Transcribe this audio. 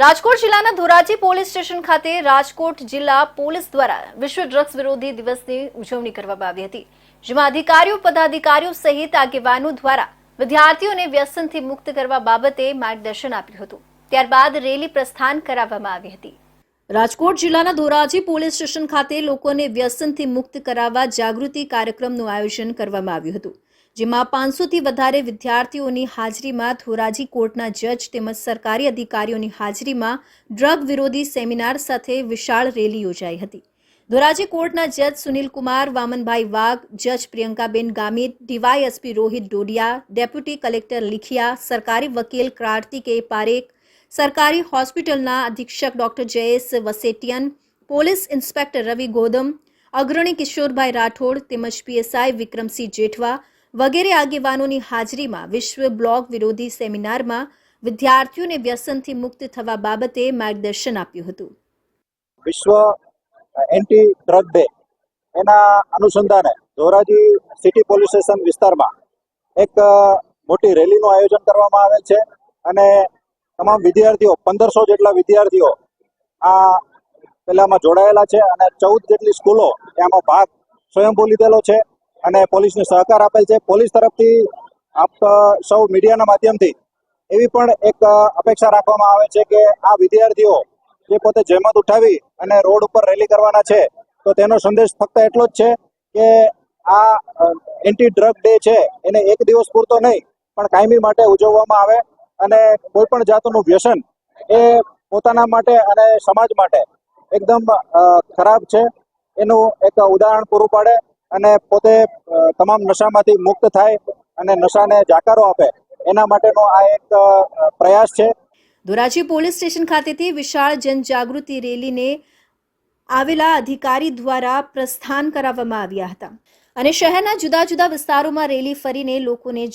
રાજકોટ જિલ્લાના Dhoraji police station ખાતે રાજકોટ જિલ્લા પોલીસ દ્વારા વિશ્વ ડ્રગ્સ વિરોધી દિવસની ઉજવણી કરવામાં આવી હતી, જેમાં અધિકારીઓ, પદાધિકારીઓ સહિત આગેવાનો દ્વારા વિદ્યાર્થીઓને વ્યસનથી મુક્ત કરવા બાબતે માર્ગદર્શન આપ્યું હતું. ત્યારબાદ રેલી પ્રસ્થાન કરાવવામાં આવી હતી. રાજકોટ જિલ્લાના ધોરાજી પોલીસ સ્ટેશન ખાતે લોકોને વ્યસનથી મુક્ત કરાવવા જાગૃતિ કાર્યક્રમનું આયોજન કરવામાં આવ્યું હતું. જેમાં પાંચસોથી વધારે વિદ્યાર્થીઓની હાજરીમાં ધોરાજી કોર્ટના જજ તેમજ સરકારી અધિકારીઓની હાજરીમાં ડ્રગ વિરોધી સેમિનાર સાથે વિશાળ રેલી યોજાઈ હતી. ધોરાજી કોર્ટના જજ સુનિલ કુમાર વામનભાઈ વાઘ, જજ Priyankaben Gamit, DYSP Rohit Dodiya, deputy collector Likhiya, સરકારી વકીલ કાર્તિકે પારેખ, સરકારી હોસ્પિટલના અધિક્ષક doctor Jayesh Vasetiyan, police inspector Ravi Godam, અગ્રણી કિશોરભાઈ રાઠોડ તેમજ પીએસઆઈ વિક્રમસિંહ જેઠવા વગેરે આગેવાનોની હાજરીમાં વિશ્વ બ્લોગ વિરોધી સેમિનારમાં વિદ્યાર્થીઓને વ્યસનથી મુક્ત થવા બાબતે માર્ગદર્શન આપ્યું હતું. વિશ્વ એન્ટી ડ્રગ ડે એના અનુસંધાને ધોરાજી સિટી પોલીસ સ્ટેશન વિસ્તારમાં એક મોટી રેલીનું આયોજન કરવામાં આવેલ છે અને તમામ વિદ્યાર્થીઓ, પંદરસો જેટલા વિદ્યાર્થીઓ આ પેલામાં જોડાયેલા છે અને ચૌદ જેટલી સ્કૂલો એમાં ભાગ સ્વયંભૂ લીધેલો છે. અને પોલીસને સહકાર આપેલ છે. પોલીસ તરફથી આપ સૌ મીડિયાના માધ્યમથી એવી પણ એક અપેક્ષા રાખવામાં આવે છે કે આ વિદ્યાર્થીઓ જે પોતે જહેમત ઉઠાવી અને રોડ ઉપર રેલી કરવાના છે, તો તેનો સંદેશ ફક્ત એટલો જ છે કે આ એન્ટી ડ્રગ ડે છે. એને એક દિવસ પૂરતો નહીં, પણ કાયમી માટે ઉજવવામાં આવે અને કોઈ પણ જાતનું વ્યસન એ પોતાના માટે અને સમાજ માટે એકદમ ખરાબ છે. એનું એક ઉદાહરણ પૂરું પાડે અને પોતે તમામ નશામાંથી મુક્ત થાય અને નશાને જાકારો આપે. એના માટેનો આ એક પ્રયાસ છે. ધોરાજી પોલીસ સ્ટેશન ખાતેથી વિશાળ જનજાગૃતિ રેલીને આવેલા અધિકારી દ્વારા પ્રસ્થાન કરાવવામાં આવ્યા હતા. અને શહેરના જુદા જુદા વિસ્તારોમાં રેલી ફરીને લોકોને